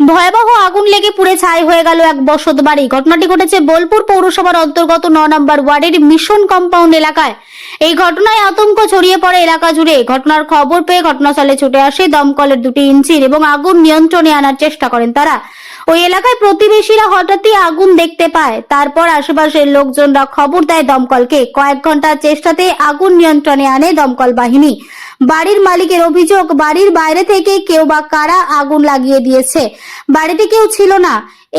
ভয়াবহ আগুন লেগে পুড়ে ছাই হয়ে গেল এক বসত বাড়ি। ঘটনাটি ঘটেছে বোলপুর পৌরসভার অন্তর্গত ন নম্বর ওয়ার্ডের মিশন কম্পাউন্ড এলাকায়। এই ঘটনায় আতঙ্ক ছড়িয়ে পড়ে এলাকা জুড়ে। ঘটনার খবর পেয়ে ঘটনাস্থলে ছুটে আসে দমকলের দুটি ইঞ্জিন এবং আগুন নিয়ন্ত্রণে আনার চেষ্টা করেন তারা। ওই এলাকায় প্রতিবেশীরা হঠাৎই আগুন দেখতে পায়। তারপর আশেপাশের লোকজনরা খবর দেয় দমকলকে। কয়েক ঘণ্টার চেষ্টাতে আগুন নিয়ন্ত্রণে আনে দমকল বাহিনী। বাড়ির মালিকের অভিযোগ, বাড়ির বাইরে থেকে কেউ বা কারা আগুন লাগিয়ে দিয়েছে? বাড়িতে কেউ ছিল না।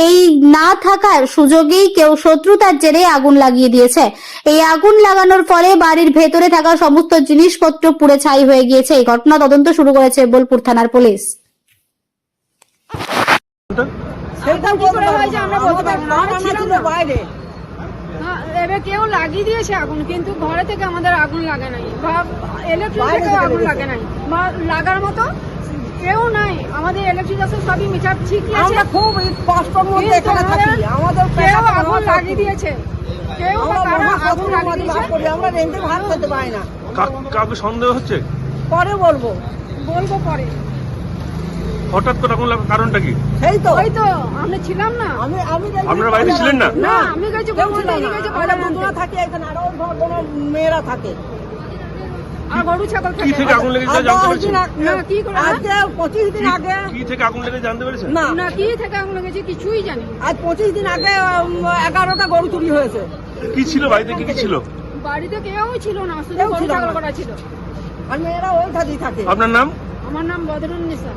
এই না থাকার সুযোগেই কেউ শত্রুতার জেরে আগুন লাগিয়ে দিয়েছে। এই আগুন লাগানোর ফলে বাড়ির ভেতরে থাকা সমস্ত জিনিসপত্র পুড়ে ছাই হয়ে গিয়েছে। এই ঘটনা তদন্ত শুরু করেছে বোলপুর থানার পুলিশ। সেটা কি করে হয়েছে আমরা বলতে পারব না, ছিলাম না। বাইরে। হ্যাঁ, এবার কেউ লাগিয়ে দিয়েছে আগুন কিন্তু ঘরে থেকে আমাদের আগুন লাগে নাই। বা ইলেকট্রিক থেকে আগুন লাগে নাই। বা লাগার মতো আমাদের ইলেকট্রিক আছে সবই মিটার ঠিকই আছে। আমরা খুব কষ্টর মধ্যে এখানে থাকি। আমাদের কেউ আগুন লাগিয়ে দিয়েছে। কেউ মহা আগুন লাগিয়ে দিয়েছে? আমরা রেন্টে ভাত খেতে পাই না। কাউকে সন্দেহ হচ্ছে? পরে বলব। বলব পরে। হঠাৎ করে আগুন লাগার কারণটা কি? সেই তো। ওই তো আমরা ছিলাম না। আমি আমি আপনারা বাড়িতে ছিলেন না? না আমি গেছি। গেছি বাজার দুজনা এখানে আরও কোনো মেয়েরা থাকে। আর গরু ছাগল কি থেকে আগুন লেগেছে জানতে পেরেছেন? না, কি করে? আজকে পঁচিশ দিন আগে কি থেকে আগুন লেগে জানতে পেরেছেন? না। না কি থেকে আগুন লেগেছে কিছুই জানি না। আজ পঁচিশ দিন আগে উম, এগারোটা গরু চুরি হয়েছে। কি ছিল বাড়িতে? কি কি ছিল? বাড়িতে কেউ ছিল না শুধু গরু ছিল ছাগল করা ছিল। আর মেয়েরা ওই ধারেই থাকে। আপনার নাম? আমার নাম বদরুল নিসা